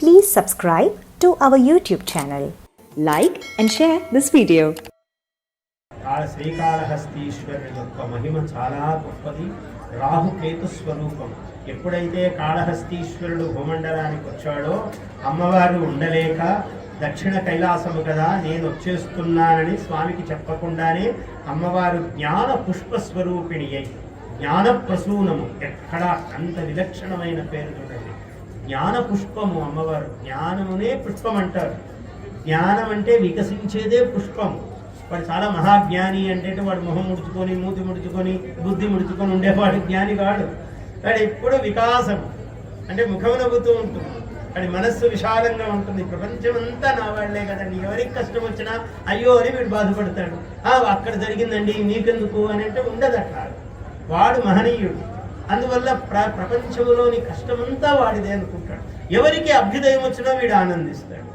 Please subscribe to our YouTube channel. Like and share this video. కాళ శ్రీకాళహస్తీశ్వరుని యొక్క మహిమ చాలా గొప్పది రాహుకేతు స్వరూపం ఎప్పుడైతే కాళహస్తీశ్వరుడు భూమండలానికి వచ్చాడో అమ్మవారు ఉండలేక దక్షిణ కైలాసము కదా నేను వచ్చేస్తున్నానని స్వామికి చెప్పకుండానే అమ్మవారు జ్ఞాన పుష్ప స్వరూపిణి అయి జ్ఞాన ప్రసూనము ఎక్కడ అంత విలక్షణమైన పేరు జ్ఞాన పుష్పము అమ్మవారు. జ్ఞానమునే పుష్పం అంటారు. జ్ఞానం అంటే వికసించేదే పుష్పం. వాడు చాలా మహాజ్ఞాని అంటే వాడు మొహం ముడుచుకొని మూతి ముడుచుకొని బుద్ధి ముడుచుకొని ఉండేవాడు జ్ఞాని కాడు. వాడు ఎప్పుడు వికాసం అంటే ముఖం నవ్వుతూ ఉంటుంది. వాడి మనస్సు విశాలంగా ఉంటుంది. ప్రపంచం అంతా నా వాళ్ళే కదండి. ఎవరికి కష్టం వచ్చినా అయ్యో అని వీడు బాధపడతాడు. ఆ అక్కడ జరిగిందండి నీకెందుకు అని అంటే ఉండదు అట్లా వాడు మహనీయుడు. అందువల్ల ప్ర ప్రపంచంలోని కష్టమంతా వాడిదే అనుకుంటాడు. ఎవరికి అభ్యుదయం వచ్చినా వీడు ఆనందిస్తాడు.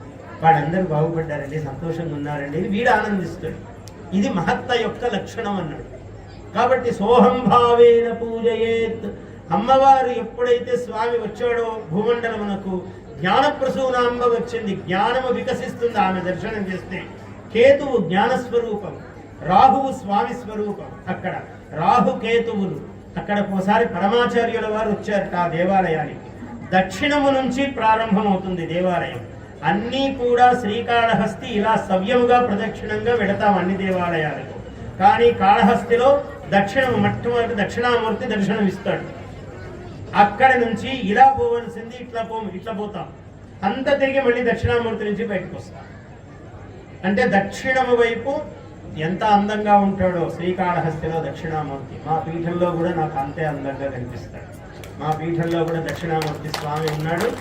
వాడందరూ బాగుపడ్డారండి సంతోషంగా ఉన్నారండి వీడు ఆనందిస్తాడు. ఇది మహత్త యొక్క లక్షణం అన్నాడు. కాబట్టి సోహం భావేన పూజయేత్. అమ్మవారు ఎప్పుడైతే స్వామి వచ్చాడో భూమండలమునకు జ్ఞానప్రసూనాంబ వచ్చింది. జ్ఞానము వికసిస్తుంది ఆమె దర్శనం చేస్తే. కేతువు జ్ఞానస్వరూపం రాహువు స్వామి స్వరూపం. అక్కడ రాహు కేతువులు అక్కడ ఒకసారి పరమాచార్యుల వారు వచ్చారట ఆ దేవాలయానికి. దక్షిణము నుంచి ప్రారంభమవుతుంది దేవాలయం. అన్నీ కూడా శ్రీకాళహస్తి ఇలా సవ్యముగా ప్రదక్షిణంగా పెడతాం అన్ని దేవాలయాలకు. కానీ కాళహస్తిలో దక్షిణము మొట్టమొదటి దక్షిణామూర్తి దర్శనం ఇస్తాడు అక్కడ నుంచి ఇలా పోవలసింది ఇట్లా పో ఇట్లా పోతాం. అంత తిరిగి మళ్ళీ దక్షిణామూర్తి నుంచి బయటకు వస్తాం. అంటే దక్షిణము వైపు ఎంత అందంగా ఉంటాడో శ్రీకాళహస్తిలో దక్షిణామూర్తి. మా పీఠంలో కూడా నాకు అంతే అందంగా కనిపిస్తాడు. మా పీఠంలో కూడా దక్షిణామూర్తి స్వామి ఉన్నాడు.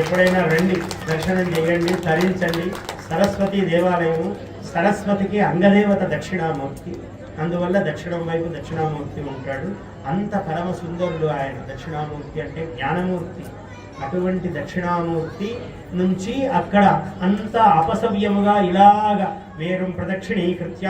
ఎప్పుడైనా రండి దర్శనం చేయండి తరించండి. సరస్వతి దేవాలయము సరస్వతికి అంగదేవత దక్షిణామూర్తి. అందువల్ల దక్షిణం వైపు దక్షిణామూర్తి ఉంటాడు. అంత పరమ సుందరుడు ఆయన. దక్షిణామూర్తి అంటే జ్ఞానమూర్తి. అటువంటి దక్షిణామూర్తి నుంచి అక్కడ అంత అపసవ్యముగా ఇలాగ మేరుం ప్రదక్షిణీకృత్య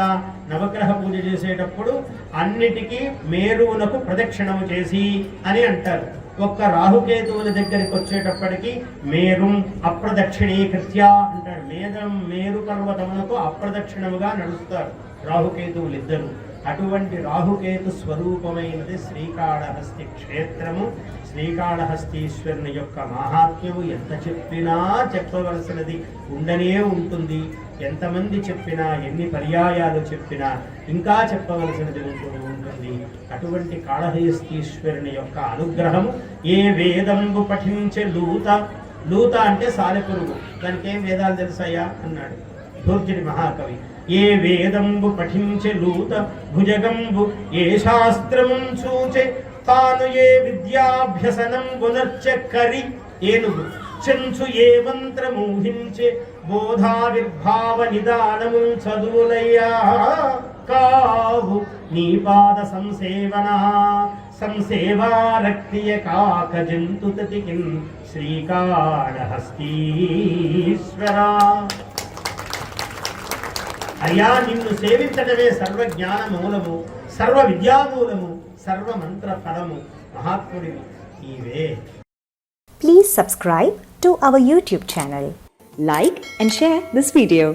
నవగ్రహ పూజ చేసేటప్పుడు అన్నిటికీ మేరువునకు ప్రదక్షిణము చేసి అని అంటారు. ఒక్క రాహుకేతువుల దగ్గరికి వచ్చేటప్పటికి మేరుం అప్రదక్షిణీకృత్య అంటారు. మేదం మేరు పర్వతమునకు అప్రదక్షిణముగా నడుస్తారు రాహుకేతువులు ఇద్దరు అటువంటి రాహుకేతు స్వరూపమైనది శ్రీకాళహస్తి క్షేత్రము. శ్రీకాళహస్తీశ్వరుని యొక్క మహాత్మ్యము ఎంత చెప్పినా చెప్పవలసినది ఉండనే ఉంటుంది. ఎంతమంది చెప్పినా ఎన్ని పర్యాయాలు చెప్పినా ఇంకా చెప్పవలసినది ఉంటూ ఉంటుంది. అటువంటి కాళహస్తీశ్వరుని యొక్క అనుగ్రహము ఏ వేదంబు పఠించే లూత. లూత అంటే సాలెపురుగు. దానికేం వేదాలు తెలుసాయా అన్నాడు. ధూర్జుడి మహాకవి. ఏ వేదంబు పఠించె లూత భుజగంబు ఏ శాస్త్రము చూచె తాను ఏ విద్యాభ్యసనం గునర్చ కరి ఏనుగు. చెంచు ఏ మంత్రమూహించే బోధావిర్భావ నిదానము చదువులయ్యా. కావు నీ పాద సంసేవన? సంసేవారక్తియ కాక జంతుతతికిన్ శ్రీకాళహస్తీశ్వరా. అయ్యా నిన్ను సేవించడమే సర్వ జ్ఞాన మూలము సర్వ విద్యామూలము సర్వ మంత్ర ఫలము మహాత్ముడివి నీవే Please subscribe to our YouTube channel. Like and share this video.